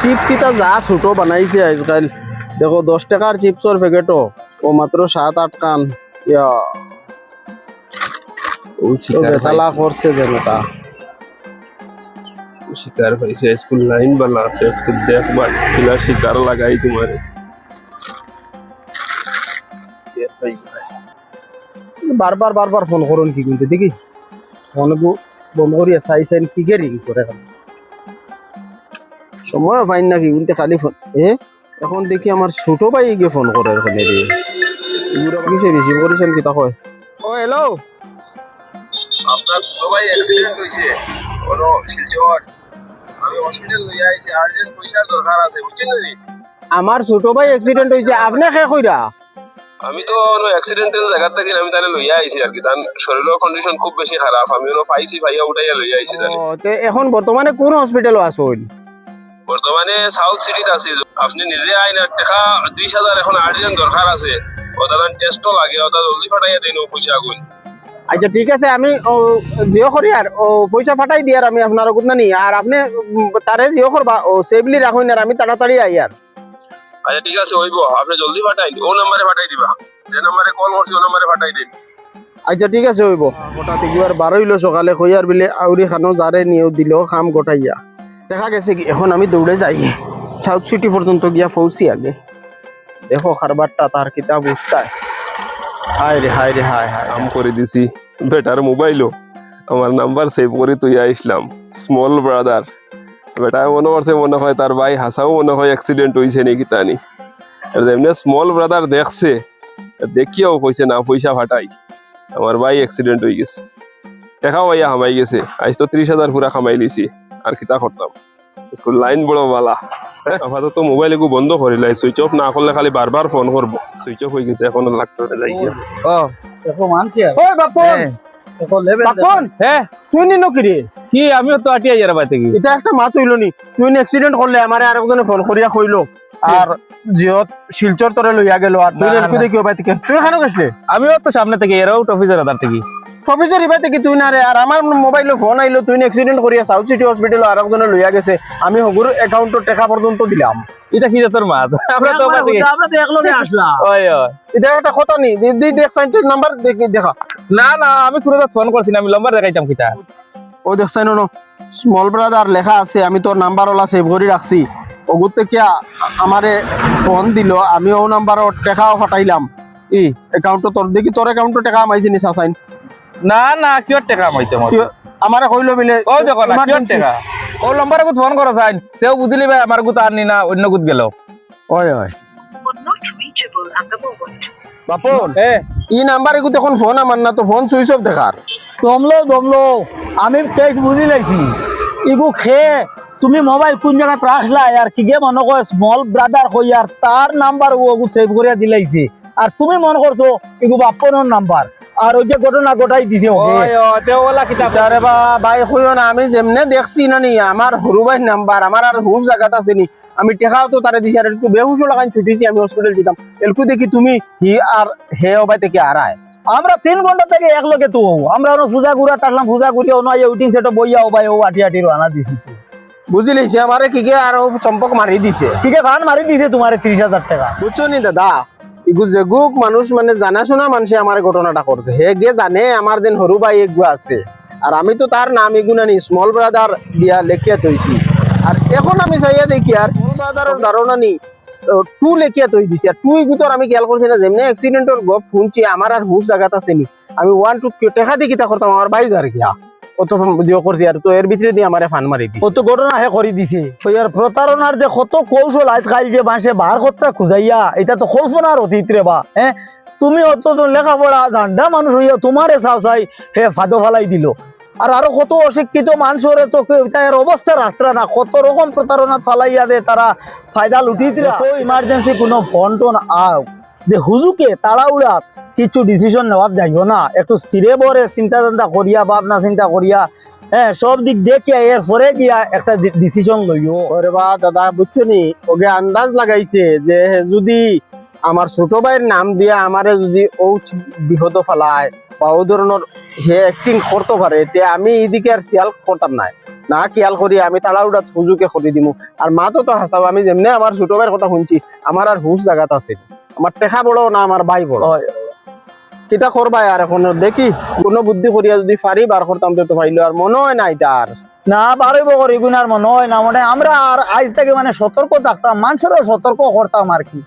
Chips ইটা যা ছোট বানাইছে আজকাল দেখো দশ টাকার চিপসর প্যাকেটও ও। মাত্র সাত আট কান বেতালা করছে যেন তা শিকার পাইছে। স্কুল লাইন বালা আছে স্কুল দেখবার কিলা শিকার লাগাই তোমার বারবার বারবার ফোন করুন কি কিন্তু দেখি। ফোন বন্ধ করিয়া চাই চাই রিং করে সময় পাইন না কি কিন্তু খালি ফোন এ? এখন দেখি আমার ছোট ভাই গিয়ে ফোন করে কিসে রিসিভ করেছেন কি কয়। ও হ্যালো আপনার সবাই অ্যাক্সিডেন্ট হয়েছে কোনো শিলচর আমি হসপিটাল লই আইছি আর্জেন্ট পয়সার দরকার আছে বুঝছেন আমার ছোট ভাই অ্যাক্সিডেন্ট হয়েছে আপনি কে কইরা আমি তো অ্যাক্সিডেন্টাল জায়গা থেকে আমি তাহলে লইয়া আইছি আর কি। তার শরীরের কন্ডিশন খুব বেশি খারাপ আমি ওনো পাইছি ভাইয়া উঠাইয়া লইয়া আইছি তাহলে ও, এখন বর্তমানে কোন হসপিটালে আছেন? বর্তমানে সাউথ সিটিতে আছি। আপনি নিজে আইন আর টাকা ত্রিশ হাজার এখন আর্জেন্ট দরকার আছে। ওটা টেস্টও লাগে ওটা জলদি ফাটাইয়া দিন পয়সা আগুন আচ্ছা ঠিক আছে আমি জিও করি আর ও পয়সা ফাটাই দিয়ার আমি আপনার কোথা নি আর আপনি তারে জিও করবা ও সেভলি রাখুন আর আমি তাড়াতাড়ি আই আর আচ্ছা ঠিক আছে হইব আপনি জলদি ফাটাই ও নাম্বারে ফাটাই দিবা। যে নাম্বারে কল করছি ও নাম্বারে ফাটাই দিন। আচ্ছা ঠিক আছে হইব হঠাৎ একবার বারোইলো সকালে কইয়ার বিলে আউরি খানো যারে নিয়েও দিল খাম গোটাইয়া। দেখা গেছে কি এখন আমি দৌড়ে যাই। সাউথ সিটি পর্যন্ত গিয়া পৌঁছি আগে। দেখো খারবারটা তার কিতাব বুঝতায় হায় রে হায় রে হায় হায় কাম করে দিছি। বেটার মোবাইলও আমার নাম্বার সেভ করে তুই আইসলাম স্মল ব্রাদার বেটা মনে করছে মনে হয় তার ভাই হাসাও মনে হয় অ্যাক্সিডেন্ট হয়েছে নাকি তানি আর যেমনি স্মল ব্রাদার দেখছে দেখিয়াও কইছে না পয়সা ফাটাই আমার ভাই অ্যাক্সিডেন্ট হয়ে গেছে। টাকাও আইয়া হামাই গেছে আজ তো ত্রিশ হাজার পুরা কামাই লিছি আর কিতা করতাম? স্কুল লাইন বড় বালা। হ্যাঁ, আপাতত মোবাইল একু বন্ধ করিলাই সুইচ অফ না করলে খালি বারবার ফোন করব। সুইচ অফ হয়ে গেছে এখন লাগতো না যাই গিয়া। ও দেখো মানছি ওই বাপন! দেখো লেভেল বাপন! হ্যাঁ তুই নি নকিরে কি আমিও তো আটিয়া যারা বাইতে কি এটা একটা মাত হইল নি। তুই অ্যাক্সিডেন্ট করলে আমারে আর একজনে ফোন করিয়া কইলো। আর জিহত শিলচর তরে লইয়া গেল আর তুই। দেখিও বাইতে তুই খানো গেছলে? আমিও তো সামনে থেকে এরাও আদার থেকে অফিসের ইবাইতে কি তুই না রে আর আমার মোবাইলে ফোন আইলো তুই অ্যাক্সিডেন্ট করিয়া সাউথ সিটি হসপিটাল আর একজনে লইয়া গেছে। আমি হগুর অ্যাকাউন্টর টাকা পর্যন্ত দিলাম। এটা কি তোর মাত আমরা তো আমরা তো একলগে আসলাম। ওই ওই এটা একটা কথা নি দি দেখ সাইন নাম্বার দেখি দেখা। না না আমি কোনো ফোন করছি না আমি লম্বার দেখাইতাম কিটা ও দেখ সাইন নো স্মল ব্রাদার লেখা আছে আমি তোর নাম্বার ওলা সেভ করে রাখছি। ওগুর থেকে আমারে ফোন দিল আমি ও নাম্বার টাকাও ফাটাইলাম। ই অ্যাকাউন্ট তোর দেখি তোর অ্যাকাউন্টে টাকা আমাইছে নি সাসাইন? না না কিয় টাকা মাইতে কিয়- আমারে কইলো বিলে ও দেখো না কিয়। টাকা? ও লম্বার গুত ফোন করো চাইন তেও বুঝলি ভাই আমার গুত আর নি না অন্য গুত গেল। ওই ওই was not reachable at the moment. Bapan! এ ই নাম্বারে কো তখন ফোন আমার না তো ফোন সুইচ অফ দেখার। দমলো দমলো। আমি কেস বুঝি লাইছি ইগু খেয়ে তুমি মোবাইল কোন জায়গাত রাখলা আর কি গে মনে কয় স্মল ব্রাদার কই আর তার নাম্বার ও সেভ করিয়া দিলাইছে। আর তুমি মনে করছ ইগু বাপনের নাম্বার আর ওই যে ঘটনা ঘটাই দিছে ভাই কইও না আমি যেমনে দেখছি না নি আমার হরু ভাই নাম্বার আমার আর হুশ জায়গাত আছে নি। আমি টেকাও তো তারে দিছি আর একটু বেহুশ লাগাই ছুটিছি আমি হসপিটাল দিতাম এলকু দেখি তুমি হি আর হে ওবাই থেকে আর আয় আমরা তিন ঘণ্টা থেকে একলগে তো আমরা ওনো পূজা গুড়া তারলাম পূজা গুড়িয়া ওনো উইটিং সেটা বইয়া ও ভাই ও আটি আটি রানা দিছি। বুঝলি সে আমারে কি গে আর চম্পক মারি দিছে। ঠিক আছে ফান মারি দিছে তোমার ত্রিশ হাজার টাকা। বুঝছ নি দাদা? ইগু যেগুক মানুষ মানে জানাশোনা মানুষে আমার ঘটনাটা করছে হে গে জানে আমার দিন হরু ভাই এগু আছে। আর আমি তো তার নাম এগুনা নি স্মল ব্রাদার দিয়া লেখিয়া থইছি আর এখন আমি চাইয়া দেখি আর স্মল ধারণা নি টু লেখিয়া থই দিছি। আর টু ইগুতর আমি খেয়াল করছি না, যেমনি অ্যাক্সিডেন্টর গপ শুনছি আমার আর হুশ জায়গাত আছে নি। আমি ওয়ান টু টেকা দিয়ে কিতা করতাম আমার বাইশ আর গিয়া। অত করছি আর তো এর ভিতরে দিয়ে ফান মারি দিছি। কত ঘটনা হে করে দিছে। আর প্রতারণার যে কত কৌশল আজ খাইল যে মাসে বার কত্রা খুঁজাইয়া এটা তো কল্পনার অতীত রে বা হ্যাঁ তুমি অত তো লেখাপড়া জান্ডা মানুষ হইয়া তোমারে চাও চাই হে ফাদো ফালাই দিল। আর আরও কত অশিক্ষিত মানুষের তো তার অবস্থা রাস্তা না কত রকম প্রতারণা ফালাইয়া দে তারা ফায়দা লুটিত তো ইমার্জেন্সি কোনো ফোন টোন আও যে হুজুকে তাড়াউড়াত কিছু ডিসিশন নেওয়ার যাইও না। একটু স্থিরে বরে চিন্তা চিন্তা করিয়া ভাবনা চিন্তা করিয়া হ্যাঁ সব দিক দেখিয়া এর পরে গিয়া একটা ডিসিশন লইও। ওরে বা দাদা বুঝছ নি? ওকে আন্দাজ লাগাইছে যে যদি আমার ছোট ভাইয়ের নাম দিয়া আমারে যদি ও বিহত ফেলায় বা ও ধরনের হে অ্যাক্টিং করতে পারে তে আমি এদিকে আর শিয়াল করতাম না না খেয়াল করি আমি তাড়াহুড়া হুজুকে করি দিমু। আর মা তো তো হাসাও আমি যেমনি আমার ছোট ভাইয়ের কথা শুনছি আমার আর হুশ জায়গাত আছে। আমার টেকা বড় না আমার ভাই বড়। কিতা করবাই আর এখন দেখি কোনো বুদ্ধি করিয়া যদি পারি বার করতাম তো পাইলো আর মনে হয় নাই তার না পারিব করি গুনার মনে হয় না মানে। আমরা আর আজ থেকে মানে সতর্ক থাকতাম মানুষেরও সতর্ক করতাম আর কি।